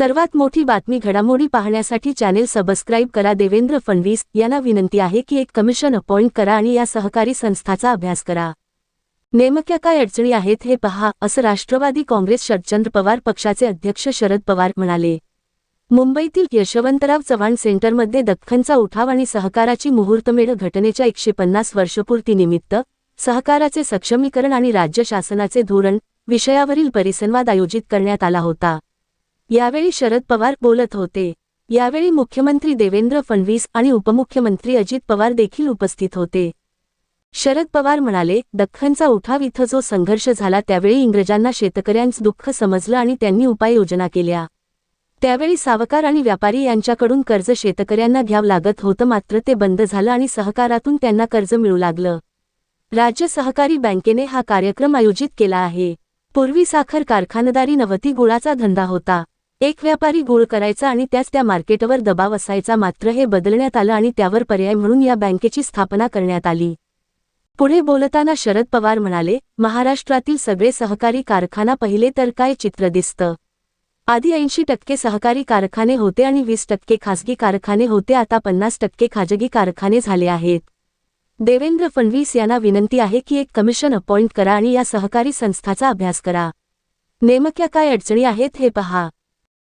सर्वात मोठी बातमी घडामोडी पाहण्यासाठी चॅनेल सबस्क्राईब करा. देवेंद्र फडणवीस यांना विनंती आहे की एक कमिशन अपॉइंट करा आणि या सहकारी संस्थाचा अभ्यास करा. नेमक्या काय अडचणी आहेत हे पहा असं राष्ट्रवादी काँग्रेस शरदचंद्र पवार पक्षाचे अध्यक्ष शरद पवार म्हणाले. मुंबईतील यशवंतराव चव्हाण सेंटरमध्ये दख्खनचा उठाव आणि सहकाराची मुहूर्तमेढ घटनेच्या एकशे पन्नास वर्षपूर्तीनिमित्त सहकाराचे सक्षमीकरण आणि राज्य शासनाचे धोरण विषयावरील परिसंवाद आयोजित करण्यात आला होता. यावेळी शरद पवार बोलत होते. यावेळी मुख्यमंत्री देवेंद्र फडणवीस आणि उपमुख्यमंत्री अजित पवार देखील उपस्थित होते. शरद पवार म्हणाले दख्खनचा उठाव इथं जो संघर्ष झाला त्यावेळी इंग्रजांना शेतकऱ्यांचं दुःख समजलं आणि त्यांनी उपाययोजना केल्या. त्यावेळी सावकार आणि व्यापारी यांच्याकडून कर्ज शेतकऱ्यांना घ्यावं लागत होतं मात्र ते बंद झालं आणि सहकारातून त्यांना कर्ज मिळू लागलं. राज्य सहकारी बँकेने हा कार्यक्रम आयोजित केला आहे. पूर्वी साखर कारखानदारी नवती गुळाचा धंदा होता. एक व्यापारी गुळ करायचा आणि त्याच त्या मार्केटवर दबाव असायचा. मात्र हे बदलण्यात आलं आणि त्यावर पर्याय म्हणून या बँकेची स्थापना करण्यात आली. पुढे बोलताना शरद पवार म्हणाले महाराष्ट्रातील सगळे सहकारी कारखाना पहिले तर काय चित्र दिसतं? आधी ऐंशी टक्के सहकारी कारखाने होते आणि वीस टक्के खासगी कारखाने होते. आता पन्नास टक्के खाजगी कारखाने झाले आहेत. देवेंद्र फडणवीस यांना विनंती आहे की एक कमिशन अपॉइंट करा आणि या सहकारी संस्थाचा अभ्यास करा. नेमक्या काय अडचणी आहेत हे पहा.